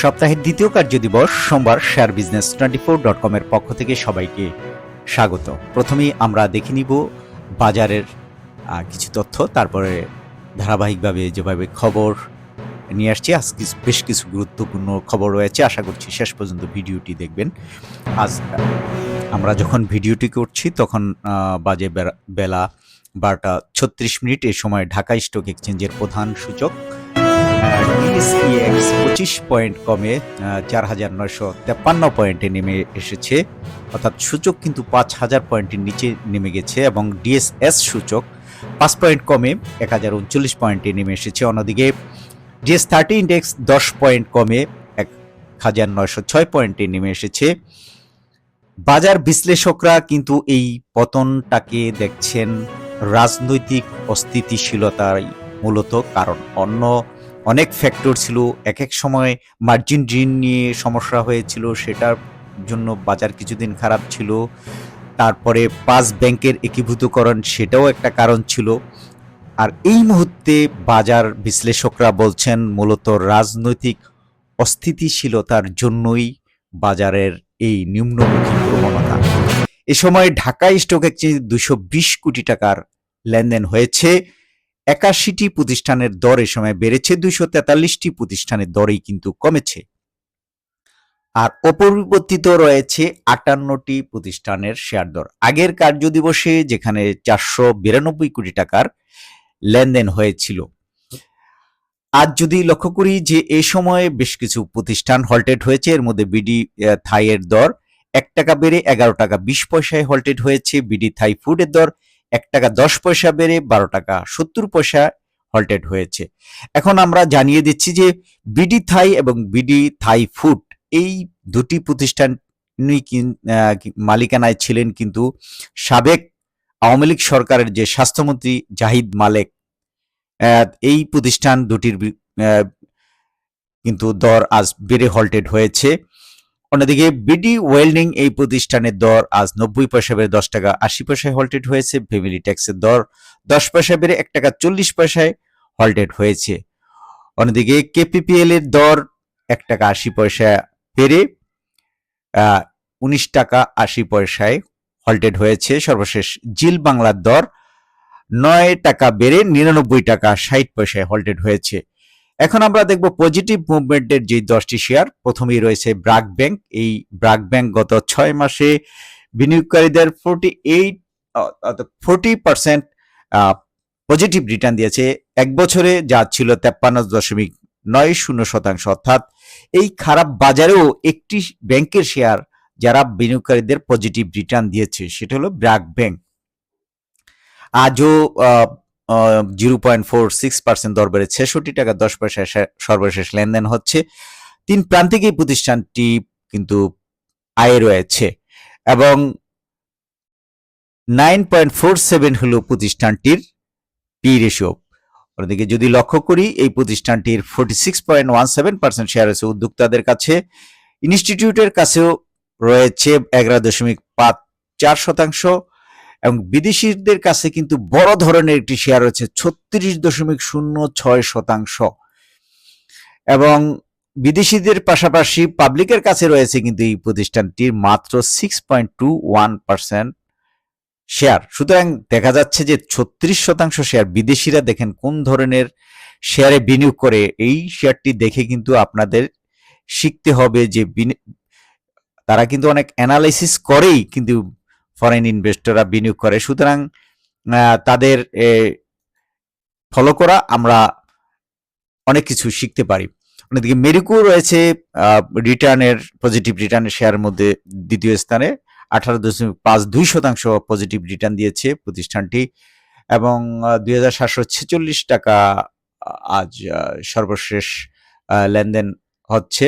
সপ্তাহের দ্বিতীয় কার্য দিবস সোমবার share business twenty four dot কমের পক্ষ থেকে সবাইকে স্বাগত। প্রথমেই আমরা দেখে নিব বাজারের কিছু তথ্য, তারপরে ধারাবাহিকভাবে যেভাবে খবর নিয়ে আসছি, আজ বেশ কিছু গুরুত্বপূর্ণ খবর রয়েছে, আশা করছি শেষ পর্যন্ত ভিডিওটি দেখবেন। আজ আমরা যখন ভিডিওটি করছি, তখন বাজে বেলা বারোটা ছত্রিশ মিনিট, এ সময় ঢাকা স্টক এক্সচেঞ্জের প্রধান সূচক ডিএসইএক্স পঁচিশ পয়েন্ট কমে চার হাজার নয়শো তেপ্পান্ন পয়েন্টে নেমে এসেছে। অর্থাৎ সূচক কিন্তু পাঁচ হাজার পয়েন্টের নিচে নেমে গেছে এবং ডিএসএস সূচক পাঁচ পয়েন্ট কমে, এক হাজার উনচল্লিশ পয়েন্টে নেমে এসেছে। অন্যদিকে ডিএস থার্টি ইন্ডেক্স দশ পয়েন্ট কমে, এক হাজার নয়শো ছয় পয়েন্টে নেমে এসেছে। বাজার বিশ্লেষকরা কিন্তু এই পতনটাকে দেখছেন রাজনৈতিক অস্থিতিশীলতাই মূলত কারণ। অন্য অনেক ফ্যাক্টর ছিল। এক এক সময় মার্জিন ঋণ নিয়ে সমস্যা হয়েছিল, সেটার জন্য বাজার কিছুদিন খারাপ ছিল। তারপরে পাঁচ ব্যাংকের একীভূতকরণ, সেটাও একটা কারণ ছিল। আর এই মুহূর্তে বাজার বিশ্লেষকরা বলছেন, মূলত রাজনৈতিক অস্থিতিশীলতার জন্যই বাজারের এই নিম্নমুখী প্রবণতা। এ সময় ঢাকা স্টক এক্সচেঞ্জ দুশো কোটি টাকার লেনদেন হয়েছে। একাশিটি প্রতিষ্ঠানের দর এ সময় বেড়েছে, দুইশো তেতাল্লিশটি প্রতিষ্ঠানের দরেই কিন্তু কমেছে। আর অপরিবর্তিত রয়েছে আটান্নটি প্রতিষ্ঠানের শেয়ার দর। আগের কার্যদিবসে যেখানে চারশো বিরানব্বই কোটি টাকার লেনদেন হয়েছিল, আজ যদি লক্ষ্য করি যে এ সময়ে বেশ কিছু প্রতিষ্ঠান হল্টেড হয়েছে, এর মধ্যে বিডি থাইয়ের দর এক টাকা বেড়ে এগারো টাকা বিশ পয়সায় হল্টেড হয়েছে, বিডি থাই ফুডের দর এক টাকা দশ পয়সা বেড়ে বারো টাকা সত্তর পয়সা হল্টেড হয়েছে। এখন আমরা জানিয়ে দিচ্ছি যে বিডি থাই এবং বিডি থাই ফুড এই দুটি প্রতিষ্ঠান মালিকানায় ছিলেন কিন্তু সাবেক আওয়ামী লীগ সরকারের যে স্বাস্থ্যমন্ত্রী জাহিদ মালেক এই প্রতিষ্ঠান দুটির কিন্তু দর আজ বেড়ে হল্টেড হয়েছে। অন্যদিকে বিডি ওয়েল্ডিং এই প্রতিষ্ঠানের দর আজ নব্বই পয়সা বেড়ে দশ টাকা, আশি পয়সায় হল্টেড হয়েছে। ফ্যামিলি ট্যাক্সের দর দশ পয়সা বেড়ে এক টাকা চল্লিশ পয়সায় হল্টেড হয়েছে। অন্যদিকে কেপিপিএল এর দর এক টাকা আশি পয়সা বেড়ে উনিশ টাকা আশি পয়সায় হল্টেড হয়েছে। সর্বশেষ জিল বাংলার দর নয় টাকা বেড়ে নিরানব্বই টাকা ষাট পয়সায় হল্টেড হয়েছে। এখন আমরা দেখব পজিটিভ মুভমেন্টের যে দশটি শেয়ার প্রথমেই রয়েছে ব্রাক ব্যাংক। এই ব্রাক ব্যাংক গত ছয় মাসে বিনিয়োগকারীদের forty eight forty percent positive return দিয়েছে। এক বছরে যা ছিল তেপ্পান্ন দশমিক নয় শূন্য শতাংশ। অর্থাৎ এই খারাপ বাজারেও একটি ব্যাংকের শেয়ার যারা বিনিয়োগকারীদের পজিটিভ রিটার্ন দিয়েছে, সেটা হলো ব্র্যাক ব্যাংক। আজও zero point four six percent দর বেড়ে ছেষট্টি টাকা দশ পয়সা সর্বশেষ লেনদেন হচ্ছে। তিন প্রান্তিক এই প্রতিষ্ঠানটি কিন্তু আয়ে রয়েছে এবং নাইন পয়েন্ট ফোর সেভেন হলো প্রতিষ্ঠানটির পি রেশিও। অন্যদিকে যদি লক্ষ্য করি, এই প্রতিষ্ঠানটির forty six point one seven percent share আছে উদ্যোক্তাদের কাছে। ইনস্টিটিউটের কাছেও রয়েছে এগারো দশমিক পাঁচ চার শতাংশ। এবং বিদেশিদের কাছে কিন্তু বড় ধরনের একটি শেয়ার রয়েছে, ছত্রিশ দশমিক শূন্য ছয় শতাংশ। এবং বিদেশিদের পাশাপাশি পাবলিকের কাছে রয়েছে কিন্তু এই প্রতিষ্ঠানটির মাত্র six point two one percent share সুতরাং দেখা যাচ্ছে যে ছত্রিশ শতাংশ শেয়ার বিদেশিরা দেখেন কোন ধরনের শেয়ারে বিনিয়োগ করে, এই শেয়ারটি দেখে কিন্তু আপনাদের শিখতে হবে যে তারা কিন্তু অনেক অ্যানালাইসিস করেই কিন্তু ফরেন ইনভেস্টররা বিনিয়োগ করে। সুতরাং তাদের ফলো করা আমরা অনেক কিছু শিখতে পারি। অন্যদিকে মেরিকো রয়েছে রিটার্নের পজিটিভ রিটার্নের শেয়ারের মধ্যে দ্বিতীয় স্থানে। আঠারো দশমিক পাঁচ দুই শতাংশ পজিটিভ রিটার্ন দিয়েছে প্রতিষ্ঠানটি এবং দুই হাজার সাতশো ছেচল্লিশ টাকা আজ সর্বশেষ লেনদেন হচ্ছে।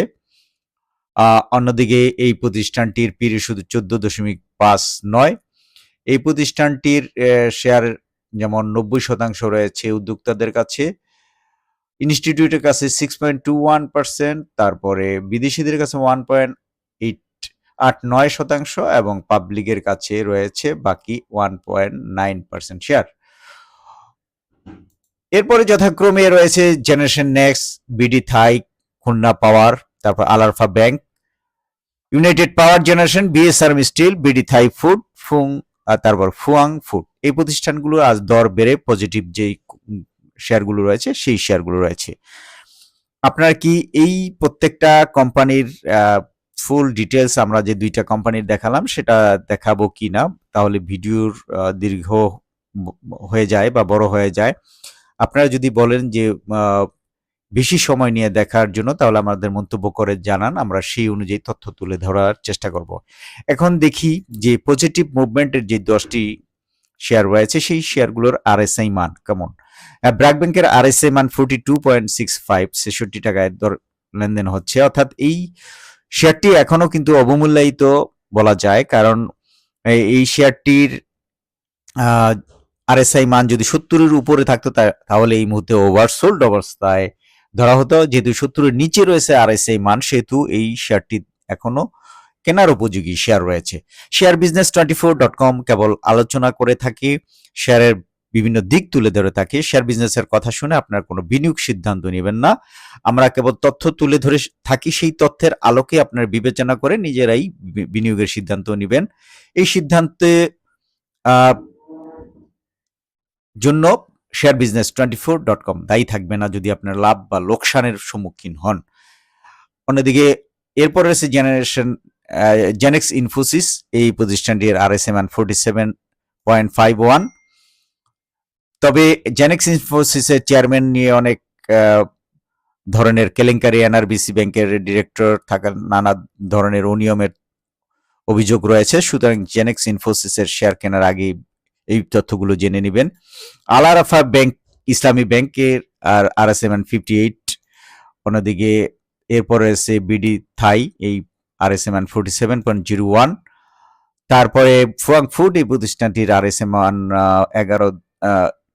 অন্যদিকে এই প্রতিষ্ঠানটির পিরি শুধু চোদ্দ দশমিক পাঁচ নয়। এই প্রতিষ্ঠানটির শেয়ার যেমন নব্বই শতাংশ রয়েছে উদ্যোক্তাদের কাছে। ইনস্টিটিউটের কাছে six point two one percent তারপরে বিদেশিদের কাছে ওয়ান পয়েন্ট এইট আট নয় শতাংশ এবং পাবলিকের কাছে রয়েছে বাকি one point nine percent share এরপরে যথাক্রমে রয়েছে generation next BD Thai Khulna power তারপর Alarafah bank United power generation BSR steel BD Thai food Phom তারপর ফুয়াং ফুড এই প্রতিষ্ঠানগুলো আজ দর বেড়ে পজিটিভ যেই শেয়ারগুলো রয়েছে, সেই শেয়ারগুলো রয়েছে। আপনার কি এই প্রত্যেকটা কোম্পানির ফুল ডিটেলস আমরা যে দুইটা কোম্পানির দেখালাম, সেটা দেখাবো কি না? তাহলে ভিডিওর দীর্ঘ হয়ে যায় বা বড় হয়ে যায়। আপনারা যদি বলেন যে বেশি সময় নিয়ে দেখার জন্য তাহলে আমাদের মন্তব্য করে জানান, আমরা সেই অনুযায়ী তথ্য তুলে ধরার চেষ্টা করব। এখন দেখি যে পজিটিভ মুভমেন্টের যে দশটি শেয়ার রয়েছে, সেই শেয়ারগুলোর আরএসআই মান কেমন? ব্র্যাক ব্যাংকের আরএসআই মান forty two point six five ছেষট্টি টাকায় দর, লেনদেন হচ্ছে। অর্থাৎ এই শেয়ারটি এখনও কিন্তু অবমূল্যায়িত বলা যায়, কারণ এই- শেয়ারটির আরএসআই মান যদি সত্তরের উপরে থাকতো তাহলে এই মুহূর্তে ওভারসোল্ড অবস্থায় ধরা হতো, যেহেতু সত্তরের নিচে রয়েছে আরএসআই মান, সেহেতু এই শেয়ারটি এখনও কেনার উপযোগী শেয়ার রয়েছে। Share business twenty four dot com কেবল আলোচনা করে থাকি, শেয়ারের বিভিন্ন দিক তুলে ধরে থাকি। শেয়ার বিজনেসের কথা শুনে আপনার কোনো বিনিয়োগ সিদ্ধান্ত নেবেন না। আমরা কেবল তথ্য তুলে ধরে থাকি, সেই তথ্যের আলোকে আপনার বিবেচনা করে নিজেরাই বিনিয়োগের সিদ্ধান্ত নেবেন। এই সিদ্ধান্তে জন্য share business twenty four dot com দায়ী থাকবে না যদি আপনার লাভ বা লোকসানের সম্মুখীন হন। অন্যদিকে এরপর রয়েছে জেনারেশন জেনেক্স ইনফোসিস এই প্রতিষ্ঠানটির R S M forty seven point five one তবে জেনেক্স ইনফোসিসের চেয়ারম্যান নিয়ে অনেক ধরনের কেলেঙ্কারি এনআরবিসি ব্যাংকের ডিরেক্টর থাকা, নানা ধরনের অনিয়মের অভিযোগ রয়েছে। সুতরাং জেনেক্স ইনফোসিসের শেয়ার কেনার আগে এই তথ্যগুলো জেনে নেবেন। আলারাফা ব্যাংক, ইসলামী ব্যাংকের R R S M fifty eight অন্যদিকে এরপর রয়েছে বিডি থাই, এই R S M forty seven point zero one তারপরে ফুয়াং ফুড এই প্রতিষ্ঠানটির আর এস এম ওয়ান এগারো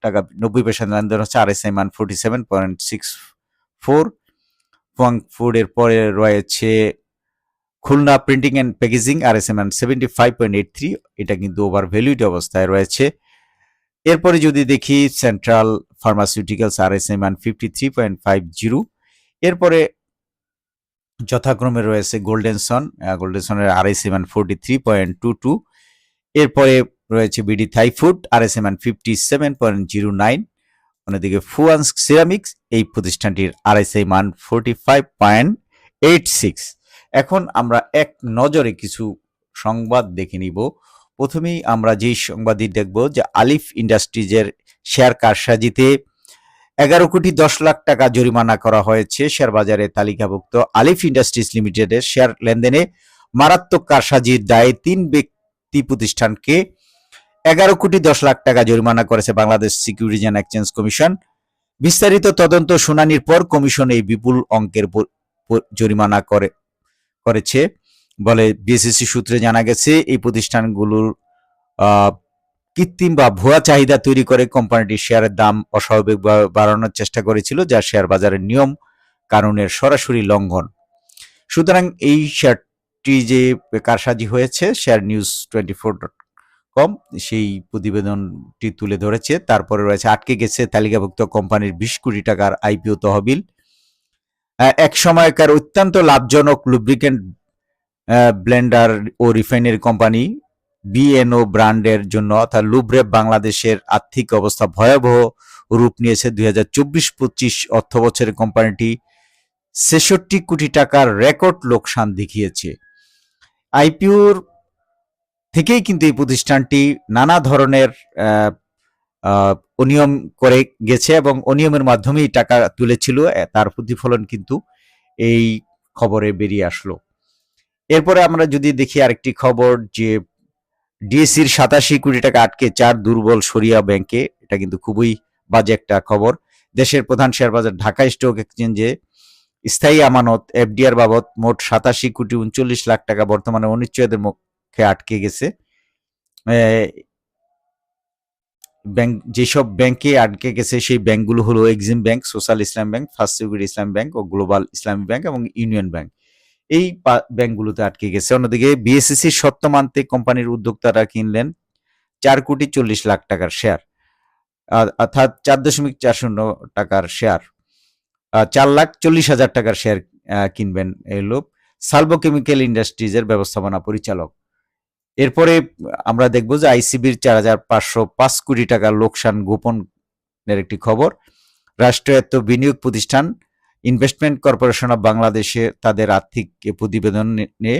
টাকা নব্বই পয়সা লেনদেন হচ্ছে R S M one forty seven point six four Fuwang food এর পরে রয়েছে Khulna printing and packaging R S M seventy five point eight three এটা কিন্তু ওভার ভ্যালুড অবস্থায় রয়েছে। এরপরে যদি দেখি Central Pharmaceuticals R S M fifty three point five zero এরপরে যথাক্রমে রয়েছে গোল্ডেন সন গোল্ডেন সনের R S M forty three point two two এরপরে রয়েছে BD Thai food R S M fifty seven point zero nine অন্যদিকে ফুয়ান্স ceramics এই প্রতিষ্ঠানটির R S মান forty five point eight six এখন আমরা এক নজরে কিছু সংবাদ দেখে নিব। প্রথমেই আমরা যেই সংবাদই দেখব যে আলিফ ইন্ডাস্ট্রিজের শেয়ার কারসাজিতে এগারো কোটি দশ লাখ টাকা জরিমানা করা হয়েছে শেয়ার বাজারে তালিকাভুক্ত আলিফ ইন্ডাস্ট্রিজ লিমিটেডের শেয়ার লেনদেনে মারাত্মক কারসাজির দায়ে তিন ব্যক্তি প্রতিষ্ঠানকে এগারো কোটি দশ লাখ টাকা জরিমানা করেছে Bangladesh Securities and Exchange Commission. বিস্তারিত তদন্ত শুনানির পর কমিশন এই বিপুল অঙ্কের জরিমানা করে করেছে। বলে বিএসসি সূত্রে জানা গেছে, এই প্রতিষ্ঠানগুলোর কৃত্রিম বা ভুয়া চাহিদা তৈরি করে কোম্পানিটির শেয়ারের দাম অস্বাভাবিক বাড়ানোর চেষ্টা করেছিল, যা শেয়ার বাজারের নিয়ম কানুনের সরাসরি লঙ্ঘন। সুতরাং এই শেয়ারটি যে কারসাজি হয়েছে, share news twenty four dot com, সেই প্রতিবেদনটি তুলে ধরেছে। তারপরে রয়েছে, আটকে গেছে তালিকাভুক্ত কোম্পানির বিশ কোটি টাকার আইপিও তহবিল। এক সময়কার অত্যন্ত লাভজনক লুব্রিকেন্ট ব্লেন্ডার ও রিফাইনারি কোম্পানি বিএনও ব্র্যান্ডের জন্য, অর্থাৎ লুব্রেভ বাংলাদেশের আর্থিক অবস্থা ভয়াবহ রূপ নিয়েছে দুই হাজার চব্বিশ পঁচিশ অর্থ বছরে কোম্পানিটি ছেষট্টি কোটি টাকার রেকর্ড লোকসান দেখিয়েছে। আইপিওর থেকেই কিন্তু এই প্রতিষ্ঠানটি নানা ধরনের অনিয়ম করে গেছে এবং অনিয়মের মাধ্যমেই টাকা তুলেছিল তার প্রতিফলন কিন্তু এই খবরে বেরিয়ে আসলো। এরপরে আমরা যদি দেখি আরেকটি খবর যে ডিএসসির সাতাশি কোটি টাকা আটকে চার দুর্বল সরিয়া ব্যাংকে, এটা কিন্তু খুবই বাজে একটা খবর। দেশের প্রধান শেয়ার বাজার ঢাকা স্টক এক্সচেঞ্জে স্থায়ী আমানত, এফডিআর বাবদ মোট সাতাশি কোটি উনচল্লিশ লাখ টাকা বর্তমানে অনিশ্চয়তার মুখে আটকে গেছে। ব্যাংক, যেসব ব্যাংকে আটকে গেছে, সেই ব্যাংকগুলো হলো Exim bank Social Islam bank First Security Islam bank ও গ্লোবাল ইসলামী ব্যাংক এবং ইউনিয়ন ব্যাংক এই ব্যাংকগুলোতে আটকে গেছে। অন্যদিকে বিএসসিসির মানতে কোম্পানির উদ্যোক্তারা কিনলেন চার কোটি চল্লিশ লাখ টাকার শেয়ার অর্থাৎ চার দশমিক চার শূন্য টাকার শেয়ার চার লাখ চল্লিশ হাজার টাকার শেয়ার কিনবেন এই লোক। সালভো কেমিক্যাল ইন্ডাস্ট্রিজের ব্যবস্থাপনা পরিচালক। এরপরে আমরা দেখব যে আইসিবির চার হাজার পাঁচশো পাঁচ কোটি টাকার লোকসান গোপনের একটি খবর। রাষ্ট্রায়ত্ত বিনিয়োগ প্রতিষ্ঠান ইনভেস্টমেন্ট কর্পোরেশন অফ বাংলাদেশে তাদের আর্থিক প্রতিবেদনে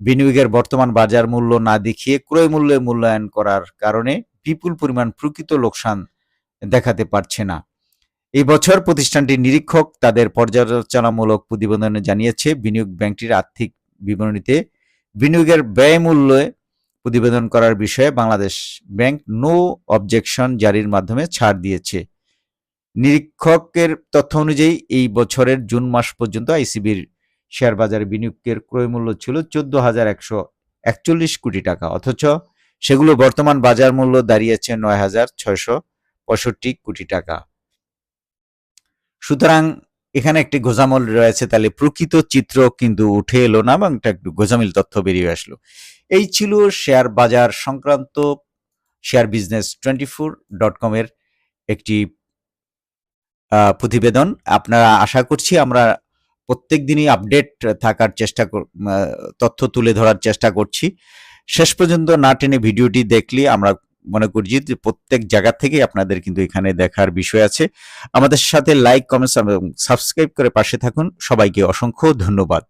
বিনিয়োগের বর্তমান বাজার মূল্য না দেখিয়ে ক্রয় মূল্যে মূল্যায়ন করার কারণে বিপুল পরিমাণ প্রকৃত লোকসান দেখাতে পারছে না। এই বছর প্রতিষ্ঠানটির নিরীক্ষক তাদের পর্যালোচনামূলক প্রতিবেদনে জানিয়েছে, বিনিয়োগ ব্যাংকটির আর্থিক বিবরণীতে বিনিয়োগের ব্যয় মূল্যে প্রতিবেদন করার বিষয়ে বাংলাদেশ ব্যাংক নো অবজেকশন জারির মাধ্যমে ছাড় দিয়েছে। নিরীক্ষকের তথ্য অনুযায়ী এই বছরের জুন মাস পর্যন্ত আইসিবির শেয়ার বাজারে বিনিয়োগের ক্রয় মূল্য ছিল চোদ্দ হাজার একশো একচল্লিশ কোটি টাকা, অথচ সেগুলো বর্তমান বাজার মূল্য দাঁড়িয়েছে নয় হাজার ছয়শো পঁয়ষট্টি কোটি টাকা। সুতরাং এখানে একটি গোজামল রয়েছে, তাহলে প্রকৃত চিত্র কিন্তু উঠে এলো না এবং একটা গোজামিল তথ্য বেরিয়ে আসলো। এই ছিল শেয়ার বাজার সংক্রান্ত share business twenty four dot কমের একটি প্রতিবেদন। আপনারা আশা করছি আমরা প্রত্যেক দিনই আপডেট থাকার চেষ্টা তথ্য তুলে ধরার চেষ্টা করছি। শেষ পর্যন্ত না টেনে ভিডিওটি দেখলে আমরা মনে করছি যে প্রত্যেক জায়গা থেকে আপনাদের কিন্তু এখানে দেখার বিষয় আছে। আমাদের সাথে লাইক কমেন্টস এবং সাবস্ক্রাইব করে পাশে থাকুন। সবাইকে অসংখ্য ধন্যবাদ।